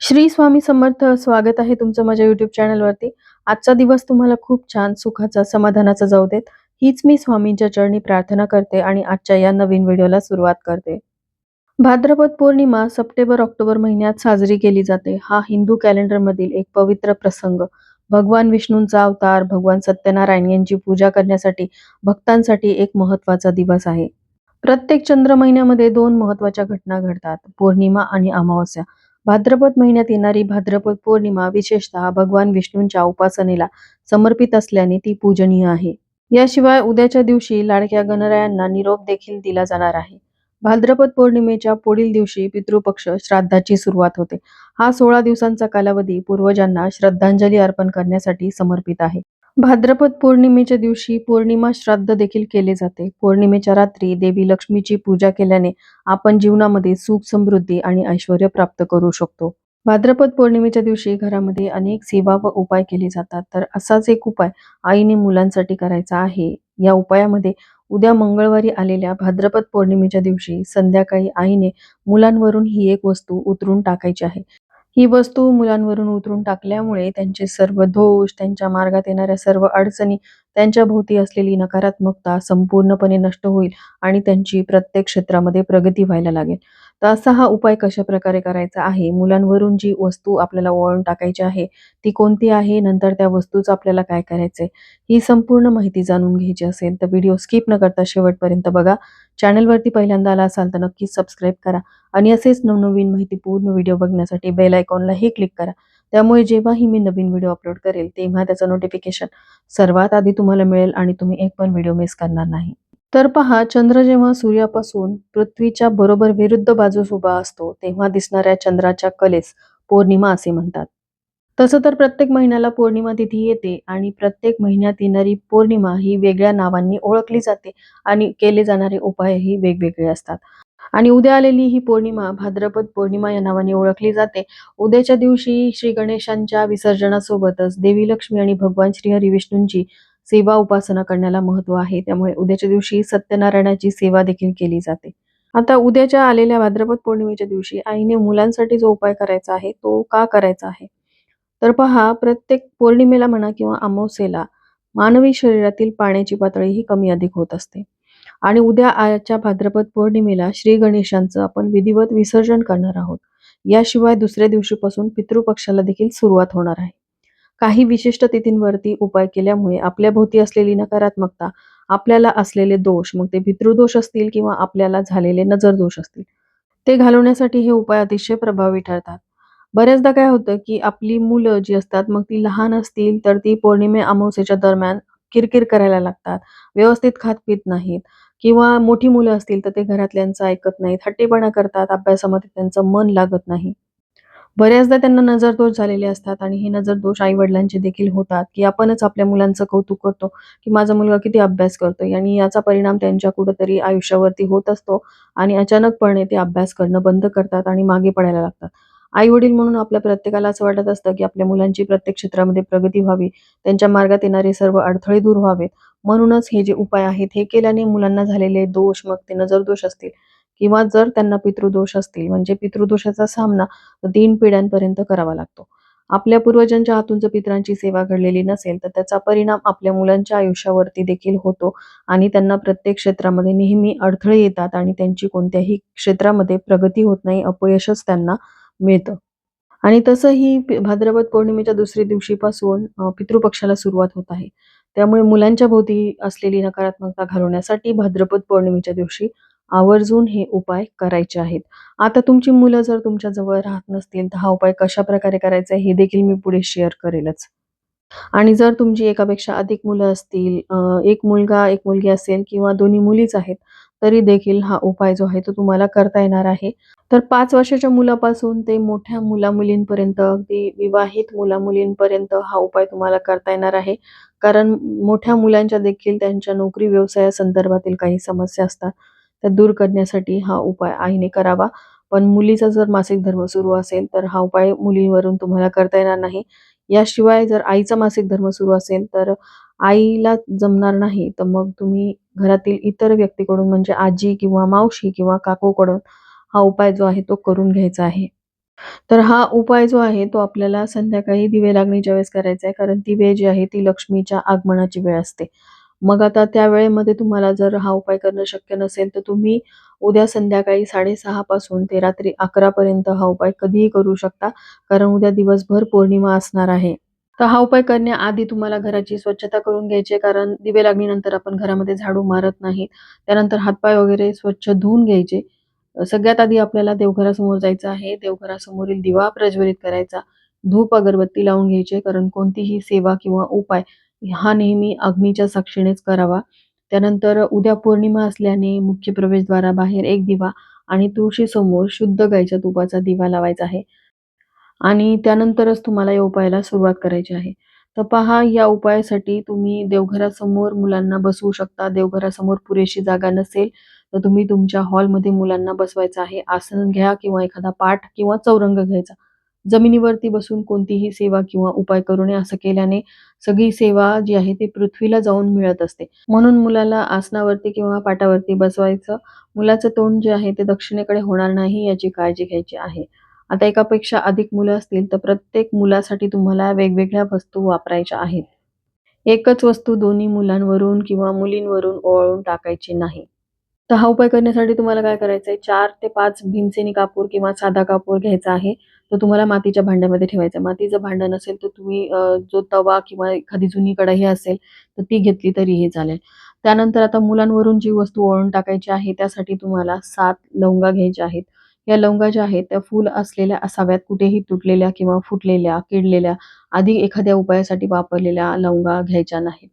श्री स्वामी समर्थ स्वागत आहे तुमचं माझ्या युट्यूब चॅनलवरती आजचा दिवस तुम्हाला खूप छान सुखाचा समाधानाचा जाऊ देत. हीच मी स्वामींच्या चरणी प्रार्थना करते आणि आजच्या या नवीन व्हिडिओला सुरुवात करते. भाद्रपद पौर्णिमा सप्टेंबर ऑक्टोबर महिन्यात साजरी केली जाते. हा हिंदू कॅलेंडरमधील एक पवित्र प्रसंग. भगवान विष्णूंचा अवतार भगवान सत्यनारायण यांची पूजा करण्यासाठी भक्तांसाठी एक महत्त्वाचा दिवस आहे. प्रत्येक चंद्र महिन्यामध्ये दोन महत्त्वाच्या घटना घडतात. पौर्णिमा आणि अमावस्या. भाद्रपद महिन्यात येणारी भाद्रपद पौर्णिमा विशेषतः भगवान विष्णूंच्या उपासनेला समर्पित असल्याने ती पूजनीय आहे. याशिवाय उद्याच्या दिवशी लाडक्या गणरायांना निरोप देखील दिला जाणार आहे. भाद्रपद पौर्णिमेच्या पुढील दिवशी पितृपक्ष श्राद्धाची सुरुवात होते. हा सोळा दिवसांचा कालावधी पूर्वजांना श्रद्धांजली अर्पण करण्यासाठी समर्पित आहे. भाद्रपद पौर्णिमेच्या दिवशी पौर्णिमा श्राद्ध देखील केले जाते. पौर्णिमेच्या रात्री देवी लक्ष्मीची पूजा केल्याने आपण जीवनामध्ये सुख समृद्धी आणि ऐश्वर प्राप्त करू शकतो. भाद्रपद पौर्णिमेच्या दिवशी घरामध्ये अनेक सेवा व उपाय केले जातात. तर असाच एक उपाय आईने मुलांसाठी करायचा आहे. या उपायामध्ये उद्या मंगळवारी आलेल्या भाद्रपद पौर्णिमेच्या दिवशी संध्याकाळी आईने मुलांवरून ही एक वस्तू उतरून टाकायची आहे. ही वस्तू मुलांवरून उतरून टाकल्यामुळे त्यांचे सर्व दोष त्यांच्या मार्गात येणाऱ्या सर्व अडचणी त्यांच्या भोवती असलेली नकारात्मकता संपूर्णपणे नष्ट होईल आणि त्यांची प्रत्येक क्षेत्रामध्ये प्रगती व्हायला लागेल. तर असा हा उपाय कशा प्रकारे करायचा आहे? मुलांवरून जी वस्तू आपल्याला वळून टाकायची आहे ती कोणती आहे? नंतर त्या वस्तूचं आपल्याला काय करायचंय? ही संपूर्ण माहिती जाणून घ्यायची असेल तर व्हिडिओ स्किप न करता शेवटपर्यंत बघा. चॅनलवरती पहिल्यांदा आला असाल तर नक्कीच सबस्क्राईब करा आणि असेच नवनवीन माहिती पूर्ण व्हिडिओ बघण्यासाठी बेल आयकॉनलाही क्लिक करा. त्यामुळे जेव्हाही मी नवीन व्हिडिओ अपलोड करेल तेव्हा त्याचं नोटिफिकेशन सर्वात आधी तुम्हाला मिळेल आणि तुम्ही एक पण व्हिडिओ मिस करणार नाही. तर पहा चंद्र जेव्हा सूर्यापासून पृथ्वीच्या बरोबर विरुद्ध बाजूस उभा असतो तेव्हा दिसणाऱ्या चंद्राच्या कलेस पौर्णिमा असे म्हणतात. तसं तर प्रत्येक महिन्याला पौर्णिमा तिथी येते आणि प्रत्येक महिन्यात येणारी पौर्णिमा ही वेगळ्या नावांनी ओळखली जाते आणि केले जाणारे उपायही वेगवेगळे असतात. आणि उद्या आलेली ही पौर्णिमा भाद्रपद पौर्णिमा या नावाने ओळखली जाते. उद्याच्या दिवशी श्री गणेशांच्या विसर्जनासोबतच देवी लक्ष्मी आणि भगवान श्री हरी विष्णूंची सेवा उपासना करण्याला महत्त्व आहे. त्यामुळे उद्याच्या दिवशी सत्यनारायणाची सेवा देखील केली जाते. आता उद्याच्या आलेल्या भाद्रपद पौर्णिमेच्या दिवशी आईने मुलांसाठी जो उपाय करायचा आहे तो का करायचा आहे? तर पहा प्रत्येक पौर्णिमेला म्हणा किंवा अमावस्येला मानवी शरीरातील पाण्याची पातळी ही कमी अधिक होत असते. आणि उद्या आजच्या भाद्रपद पौर्णिमेला श्री गणेशांचं आपण विधिवत विसर्जन करणार आहोत. याशिवाय दुसऱ्या दिवशीपासून पितृपक्षाला देखील सुरुवात होणार आहे. काही विशिष्ट तिथींवरती उपाय केल्यामुळे आपल्या भोवती असलेली नकारात्मकता आपल्याला असलेले दोष मग ते पितृदोष असतील किंवा आपल्याला झालेले नजर दोष असतील ते घालवण्यासाठी हे उपाय अतिशय प्रभावी ठरतात. बऱ्याचदा काय होतं की आपली मुलं जी असतात मग ती लहान असतील तर ती पौर्णिमे अमावस्येच्या दरम्यान किरकिर करायला लागतात व्यवस्थित खात पित नाहीत किंवा मोठी मुलं असतील तर ते घरातल्यांचं ऐकत नाहीत हट्टीपणा करतात अभ्यासामध्ये त्यांचं मन लागत नाही. बऱ्याचदा त्यांना नजर दोष झालेले असतात आणि हे नजर दोष आई वडिलांचे देखील होतात की आपणच आपल्या मुलांचं कौतुक करतो की माझा मुलगा किती अभ्यास करतोय आणि याचा परिणाम त्यांच्या कुठंतरी आयुष्यावरती होत असतो आणि अचानकपणे ते अभ्यास करणं बंद करतात आणि मागे पडायला लागतात. आई वडील म्हणून आपल्या प्रत्येकाला असं वाटत असतं की आपल्या मुलांची प्रत्येक क्षेत्रामध्ये प्रगती व्हावी त्यांच्या मार्गात येणारे सर्व अडथळे दूर व्हावेत. म्हणूनच हे जे उपाय आहेत हे केल्याने मुलांना झालेले दोष मग ते नजर दोष असतील. किंवा जर त्यांना पितृदोष असतील म्हणजे पितृदोषाचा सामना तीन पिढ्यांपर्यंत करावा लागतो. आपल्या पूर्वजांच्या हातून जर पितरांची सेवा घडलेली नसेल तर त्याचा परिणाम आपल्या मुलांच्या आयुष्यावरती देखील होतो आणि त्यांना प्रत्येक क्षेत्रामध्ये नेहमी अडथळे येतात आणि त्यांची कोणत्याही क्षेत्रामध्ये प्रगती होत नाही अपयशच त्यांना मिळतं. आणि तसंही ही भाद्रपद पौर्णिमेच्या दुसऱ्या दिवशीपासून पितृपक्षाला सुरुवात होत आहे. त्यामुळे मुलांच्या भोवती असलेली नकारात्मकता घालवण्यासाठी भाद्रपद पौर्णिमेच्या दिवशी आवर्जून हे उपाय करायचे आहेत. आता तुमची मुलं जर तुमच्या जवळ राहत नसतील तर हा उपाय कशा प्रकारे करायचा हे देखील मी पुढे शेअर करेलच. आणि जर तुमची एकापेक्षा अधिक मुलं असतील एक मुलगा एक मुलगी असेल किंवा दोन्ही मुलीच आहेत तरी देखील हा उपाय जो आहे तो तुम्हाला करता येणार आहे. तर पाच वर्षाच्या मुलापासून ते मोठ्या मुला मुलींपर्यंत अगदी विवाहित मुला मुलींपर्यंत हा उपाय तुम्हाला करता येणार आहे. कारण मोठ्या मुलांच्या देखील त्यांच्या नोकरी व्यवसाया संदर्भातील काही समस्या असतात. त्या दूर करण्यासाठी हा उपाय आईने करावा पण मुलीचा जर मासिक धर्म सुरू असेल तर हा उपाय मुलीवरून तुम्हाला करता येणार नाही याशिवाय जर आईचा मासिक धर्म सुरू असेल तर आईला जमणार नाही तर मग तुम्ही घरातील इतर व्यक्तीकडून म्हणजे आजी किंवा मावशी किंवा काकूकडून हा उपाय जो आहे तो करून घ्यायचा आहे तर हा उपाय जो आहे तो आपल्याला संध्याकाळी दिवे लागणीच्या वेळेस करायचा आहे. कारण ती वेळ जी आहे ती लक्ष्मीच्या आगमनाची वेळ असते. मग आता त्या वेळेमध्ये तुम्हाला जर हा उपाय करणं शक्य नसेल, तर तुम्ही उद्या संध्याकाळी 6:30 पासून ते रात्री 11 पर्यंत हा उपाय कधीही करू शकता. कारण उद्या दिवसभर पौर्णिमा असणार आहे. तर हा उपाय करण्याआधी तुम्हाला घराची स्वच्छता करून घ्यायची कारण दिवे लागणीनंतर आपण घरामध्ये झाडू मारत नाही. त्यानंतर हातपाय वगैरे स्वच्छ धुवून घ्यायचे. सगळ्यात आधी आपल्याला देवघरासमोर जायचं आहे. देवघरासमोरील दिवा प्रज्वलित करायचा. धूप अगरबत्ती लावून घ्यायचे कारण कोणतीही सेवा किंवा उपाय हा नेहमी अग्नीच्या साक्षीनेच करावा. त्यानंतर उद्या पौर्णिमा असल्याने मुख्य प्रवेशद्वाराबाहेर एक दिवा आणि तुळशीसमोर शुद्ध गाईच्या तुपाचा दिवा लावायचा आहे. आणि त्यानंतरच तुम्हाला या उपायाला सुरुवात करायची आहे. तर पहा या उपायासाठी तुम्ही देवघरासमोर मुलांना बसवू शकता. देवघरासमोर पुरेशी जागा नसेल, तर तुम्ही तुमच्या हॉलमध्ये मुलांना बसवायचं आहे. आसन घ्या किंवा एखादा पाठ किंवा चौरंग घ्यायचा. जमिनीवरती बसून कोणतीही सेवा किंवा उपाय करू नये. असं केल्याने सगळी सेवा जी आहे ती पृथ्वीला जाऊन मिळत असते. म्हणून मुलाला आसनावरती किंवा पाटावरती बसवायचं. मुलाचं तोंड जे आहे ते दक्षिणेकडे होणार नाही याची काळजी घ्यायची आहे. आता एकापेक्षा अधिक मुलं असतील तर प्रत्येक मुलासाठी तुम्हाला वेगवेगळ्या वस्तू वापरायच्या आहेत. एकच वस्तू दोन्ही मुलांवरून किंवा मुलींवरून ओवाळून टाकायची नाही. तर हा उपाय करण्यासाठी तुम्हाला काय करायचं आहे चार ते पाच भीमसेनी कापूर किंवा साधा कापूर घ्यायचा आहे. तो तुम्हाला मातीच्या भांड्यामध्ये ठेवायचा मातीचं भांडं नसेल तर तुम्ही जो तवा किंवा एखादी जुनी कढाई असेल तर ती घेतली तरीही चालेल. त्यानंतर आता मुलांवरून जी वस्तू ओळून टाकायची आहे त्यासाठी तुम्हाला सात लवंगा घ्यायच्या आहेत. या लवंगा ज्या आहेत त्या फूल असलेल्या असाव्यात. कुठेही तुटलेल्या किंवा फुटलेल्या, किडलेल्या आधी एखाद्या उपायासाठी वापरलेल्या लवंगा घ्यायच्या नाहीत.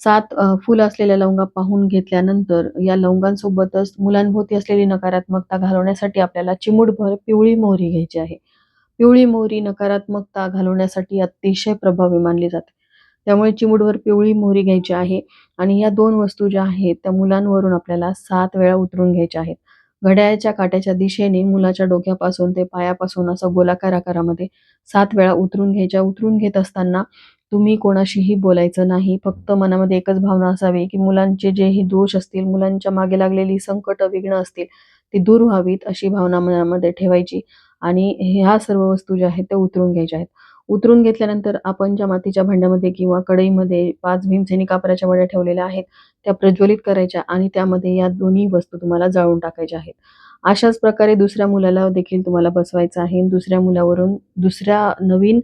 सात फुल असलेल्या लवंगा पाहून घेतल्यानंतर या लवंगांसोबतच मुलांभोवती असलेली नकारात्मकता घालवण्यासाठी आपल्याला चिमूटभर पिवळी मोहरी घ्यायची आहे. पिवळी मोहरी नकारात्मकता घालवण्यासाठी अतिशय प्रभावी मानली जाते. त्यामुळे चिमूटभर पिवळी मोहरी घ्यायची आहे आणि या दोन वस्तू ज्या आहेत त्या मुलांवरून आपल्याला सात वेळा उतरून घ्यायच्या आहेत. घड्याळ्याच्या काट्याच्या दिशेने मुलाच्या डोक्यापासून ते पायापासून असं गोलाकार आकारामध्ये सात वेळा उतरून घ्यायच्या. उतरून घेत असताना तुम्ही कोणाशीही बोलायचं नाही. फक्त मनामध्ये एकच भावना असावी, की मुलांचे जेही दोष असतील, मुलांच्या मागे लागलेली संकट, विघ्न असतील, ती दूर व्हावीत अशी भावना मनामध्ये ठेवायची आणि ह्या सर्व वस्तू ज्या आहेत त्या उतरून घ्यायच्या आहेत. उतरून घेतल्यानंतर आपण ज्या मातीच्या भांड्यामध्ये किंवा कढईमध्ये पाच भीमसेनी कापराच्या वड्या ठेवलेल्या आहेत, त्या प्रज्वलित करायच्या आणि त्यामध्ये या दोन्ही वस्तू तुम्हाला जाळून टाकायच्या आहेत. अशाच प्रकारे दुसऱ्या मुलाला देखील तुम्हाला बसवायचं आहे. दुसऱ्या मुलावरून दुसऱ्या नवीन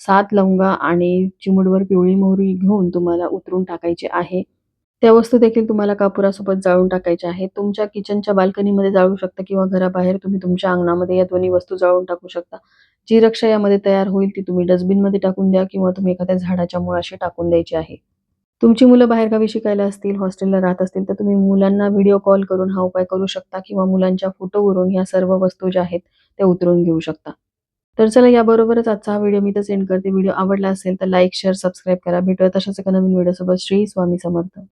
सात लवंगा आणि चिमुडवर पिवळी मोहरी घेऊन तुम्हाला उतरून टाकायची आहे. त्या वस्तू देखील तुम्हाला कापुरासोबत जाळून टाकायच्या आहेत. तुमच्या किचनच्या बाल्कनीमध्ये जाळू शकता किंवा घराबाहेर तुम्ही तुमच्या अंगणामध्ये या दोन्ही वस्तू जाळून टाकू शकता. जी रक्षा यामध्ये तयार होईल ती तुम्ही डस्टबिनमध्ये टाकून द्या किंवा तुम्ही एखाद्या झाडाच्या मुळाशी टाकून द्यायची आहे. तुमची मुलं बाहेरगावी शिकायला असतील, हॉस्टेलला राहत असतील, तर तुम्ही मुलांना व्हिडिओ कॉल करून हा उपाय करू शकता किंवा मुलांच्या फोटोवरून ह्या सर्व वस्तू ज्या आहेत त्या उतरून घेऊ शकता. तर चला याबरोबरच आजचा हा व्हिडिओ मी तर सेंड करते. व्हिडिओ आवडला असेल तर लाईक, शेअर, सबस्क्राईब करा. भेटूया तशाच एका नवीन व्हिडिओसोबत. श्री स्वामी समर्थ.